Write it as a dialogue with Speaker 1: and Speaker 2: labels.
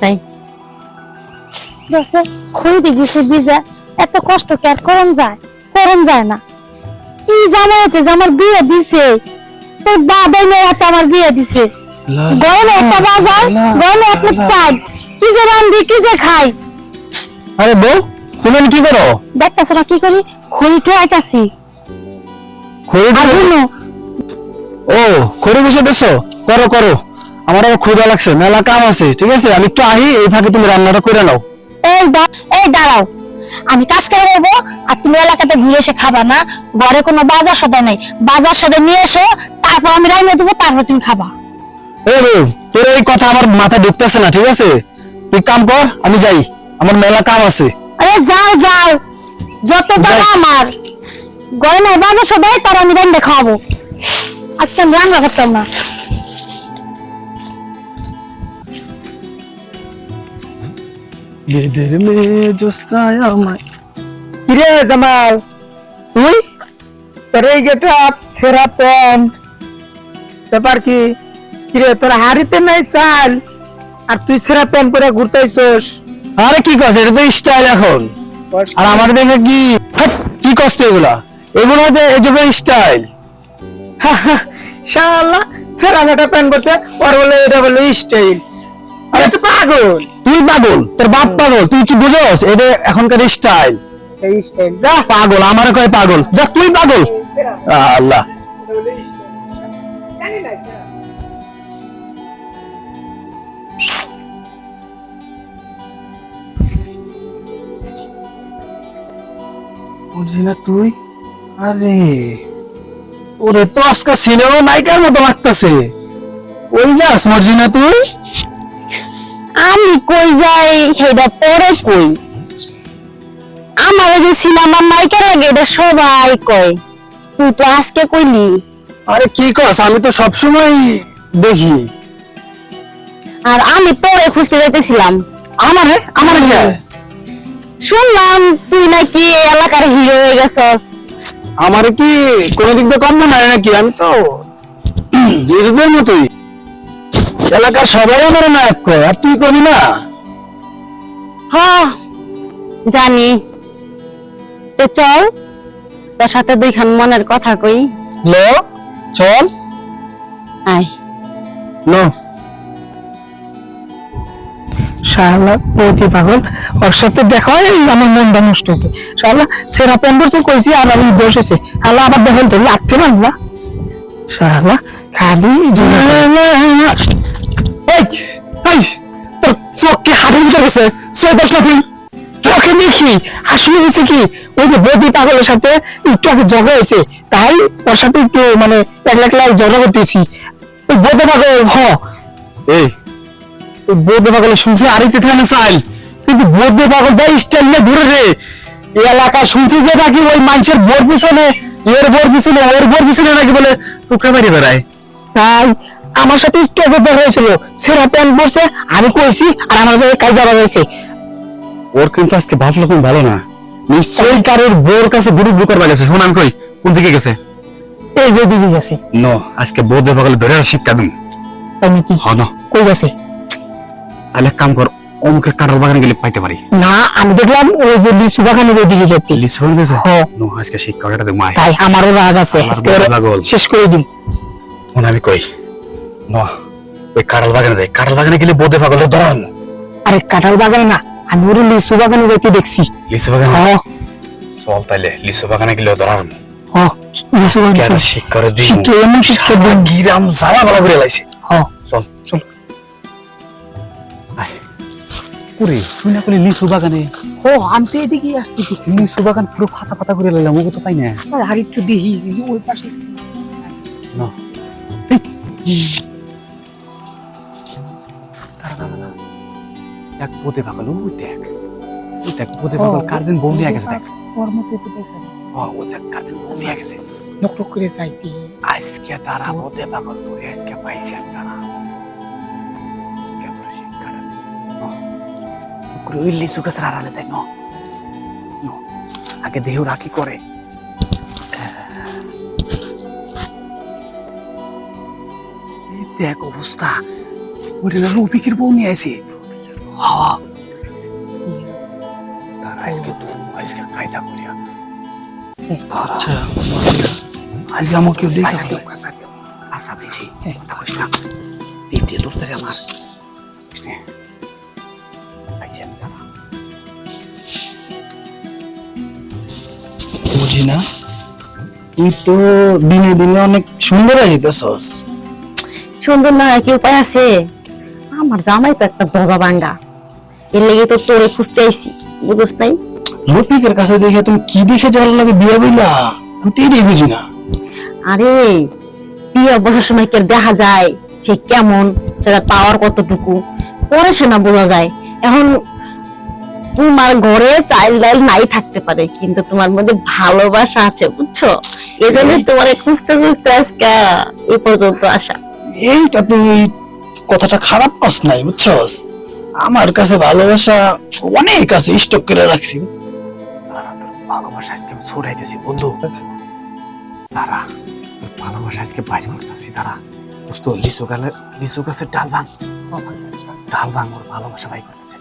Speaker 1: তাই দেখছে খুঁড়ি গেছে ভিজা এত কষ্ট কি আর করন যায়? করন যায় না। কি জামাইতে আমার বিয়ে দিছে? তোর বাবাই মেয়ে আমার বিয়ে দিছে। গরমে একটা বাজার গরমে একটা চাই কি যে রান্ধি কি যে খাই
Speaker 2: আরে বউ তুমি কি করো?
Speaker 1: দেখতেছ না কি করি? খড়ি ঠোয়াইতাছি
Speaker 2: খড়ি ও খড়ি বসে দেছো? করো করো। আমার আবার ক্ষুধা লাগছে মেলা কাম আছে ঠিক আছে? আমি একটু আহি এই ফাঁকে তুমি রান্নাটা করে নাও।
Speaker 1: এই এই দাঁড়াও। আমি কাজ করে বলব আর তুমি এলাকাতে ঘুরে এসে খাবা না? ঘরে কোনো বাজার সদাই নাই। বাজার সদাই নিয়ে এসো তারপর আমি রান্না দেবো তারপর তুমি খাবা।
Speaker 2: ও বউ তোর এই কথা আমার মাথায় ঢুকতেছে না ঠিক আছে? তুই কাম কর আমি যাই। আমার মেলা কাম আছে।
Speaker 1: আরে যাও যাও। যত জায়গা আমার। ঘরে নাই বাজার সদাই তার আমি রান্না খাওয়াবো। আজকে আমি রান্না করতাম না।
Speaker 2: এদের মেয়ে জোস্তায় আমায়।
Speaker 3: কিরে জামাল তুই? তোর এই গেটা ছেঁড়া প্যান্ট ব্যাপার কি? কিরে তোর হাড়িতে নাই চাল আর তুই ছেঁড়া প্যান্ট পরে ঘুরতেছিস
Speaker 2: আরে কি কস এটা তো স্টাইল এখন। আর আমার দেখে কি কি কষ্ট এগুলা? এগুলো এই যুগের স্টাইল।
Speaker 3: শালা ছেঁড়া মেটা প্যান্ট পরছে ওর বলে এটা বলে স্টাইল আরে তুই পাগল।
Speaker 2: তুই পাগল তোর বাপ পাগল তুই কি বুঝোস? এটা এখনকার স্টাইল
Speaker 3: এই স্টাইল যা।
Speaker 2: পাগল আমার কয় পাগল। যা তুই পাগল। আল্লাহ। না তুই? আরে। ওরে তো আজকে সিনেমা নায়িকার মতো লাগতেছে। ওই যাস মর্জিনা তুই?
Speaker 1: আমি কই যাই সেটা পরে কই। আমার যে সিনেমা নায়িকার লাগে এটা সবাই কয়। তুই তো আজকে কইলি।
Speaker 2: আরে কি কস আমি তো সবসময় দেখি।
Speaker 1: আর আমি পরে খুঁজতে যাইতেছিলাম।
Speaker 2: আমারে আমারে
Speaker 1: শুনলাম তুই নাকি এলাকার হিরো হয়ে গেছস।
Speaker 2: আমার কি কোনো দিক দিয়ে কম মনে হয় নাকি? আমি তো হিরোদের মতোই। এলাকার সবাই আমার নায়ক কয় আর তুই করবি না?
Speaker 1: হ জানি। তো চল তোর সাথে দুইখান মনের কথা কই।
Speaker 2: লো চল।
Speaker 1: আয়।
Speaker 2: লো।
Speaker 3: বৌদি পাগল। ওর সাথে দেখা হয় এই আমার মনটা নষ্ট হয়েছে। শালা সেরা প্যান্ট পরছে কইছি আর আমি দোষ হয়েছে। শালা আবার দেখা তো লাগতে পারবা শালা খালি
Speaker 2: এই এই তোর চোখ কি হাতের গেছে না তুই।
Speaker 3: চোখে দেখি আসলে হয়েছে কি? ওই যে বৌদি পাগলের সাথে একটু আগে ঝগড়া হয়েছে। তাই ওর সাথে একটু মানে একলা একলা ঝগড়া করতেছি। ওই বৌদি পাগল হ।
Speaker 2: এই বৌদ্ধ পাগল শুনছি থাকে চাইল কিন্তু বৌদ্ধ পাগল যাই স্টাইল নিয়ে ঘুরে রে। এলাকা শুনছি যে নাকি ওই মানুষের বোর পিছনে এর বোর পিছনে ওর বোর পিছনে নাকি বলে টুকরা মারি বেড়ায়।
Speaker 3: তাই আমার সাথে একটু হয়েছিল। সেরা প্যান্ট পরছে আমি কইছি আর আমার সাথে কাজ যাওয়া হয়েছে।
Speaker 2: ওর কিন্তু আজকে ভাব লক্ষণ ভালো না। নিশ্চয়ই কারোর বোর কাছে গুরু বুকার বাগেছে শোন আমি কই কোন দিকে গেছে?
Speaker 3: এই যে গেছে।
Speaker 2: ন আজকে বৌদ্ধ পাগলে ধরে আর শিক্ষা দিন।
Speaker 3: আমি কি কই গেছে?
Speaker 2: তাহলে এক কাম কর অমুকের কাঁঠাল বাগানে গেলে পাইতে পারি।
Speaker 3: না আমি দেখলাম ওই যে লিচু বাগানের ওইদিকে যেতে
Speaker 2: লিসু হয়ে গেছে?
Speaker 3: হ্যাঁ।
Speaker 2: নো আজকে শিক্ষা ওটা দেবো মায়
Speaker 3: তাই আমারও রাগ আছে। শেষ করে দিন।
Speaker 2: মনে আমি কই? ন ওই কাঁঠাল বাগানে যাই। কাঁঠাল বাগানে গেলে বৌদ্ধ পাগলে ধরান
Speaker 3: আরে কাঁঠাল বাগানে না আমি ওরে লিচু বাগানে যেতে দেখছি।
Speaker 2: লিসু বাগানে?
Speaker 3: হ।
Speaker 2: চল তাইলে লিসু বাগানে গেলে ধরান
Speaker 3: হ লিচু বাগানে
Speaker 2: শিক্ষা করে দিই
Speaker 3: শিক্ষা এমন শিক্ষা দিন।
Speaker 2: গিরাম জ্বালা ভালো করে লাইছে।
Speaker 3: হ।
Speaker 2: চল। চল তুই না করলি লিচু বাগানে?
Speaker 3: ও আনতে এদিকে আসতে
Speaker 2: লিচু বাগান পুরো ফাটা ফাটা করে লাইলাম ওগো তো পাই না?
Speaker 3: স্যার আর একটু দেখি ওই পাশে।
Speaker 2: না। দেখ বোধে পাগল ওই দেখ। দেখ বোধে পাগল কার দিন বউ নিয়ে গেছে দেখ।
Speaker 3: ওর তো দেখা
Speaker 2: ও ও দেখ কার দিন বউ নিয়ে গেছে।
Speaker 3: নক নক করে যাই দেখি।
Speaker 2: আজকে তারা বোধে পাগল তোরে আজকে পাইছি তারা আজকে লিচু গাছের আড়ালে যাই ন ন। আগে দেহ রাখি করে। দেখ অবস্থা। ওরে না রফিকের বউ নিয়ে আইছে। হ্যাঁ তার আজকে তো আজকে কায়দা করিয়া। তারা আজ আমাকে দেখে আশা দিছি। কথা কইস না। ধরতে আমার। আমি দাঁড়া বুঝি না। তুই তো দিনে দিনে অনেক সুন্দর হয়ে যেতেছস।
Speaker 1: সুন্দর না কি উপায় আছে? আমার জামাই তো একটা দজা ভাঙ্গা এর লেগে তো তোরে খুঁজতে আইছি বুঝছ নাই?
Speaker 2: রফিকের কাছে দেখে তুমি কি দেখে যাওয়ার লাগে বিয়া বইলা? আমি তো এটাই বুঝি না।
Speaker 1: আরে বিয়ে বসার সময় কে দেখা যায়? সে কেমন সেটা পাওয়ার কতটুকু? পরে সে না বোঝা যায়। এখন তোমার ঘরে চাইল্ড ডাইল নাই থাকতে পারে কিন্তু তোমার মধ্যে ভালোবাসা আছে বুঝছ? এই জন্য তোমার খুঁজতে খুঁজতে আজকে এই পর্যন্ত আসা।
Speaker 2: এইটা তুই কথাটা খারাপ পাস নাই বুঝছস আমার কাছে ভালোবাসা অনেক আছে স্টক করে রাখছি। তারা তোর ভালোবাসা আজকে আমি ছড়াইতেছি বন্ধু। তারা তোর ভালোবাসা আজকে বাইরে করতেছি তারা দোস্ত লিচু গালে লিচু গাছের ডাল ভাঙ। ভাঙ ওর ভালোবাসা ভাই করতেছে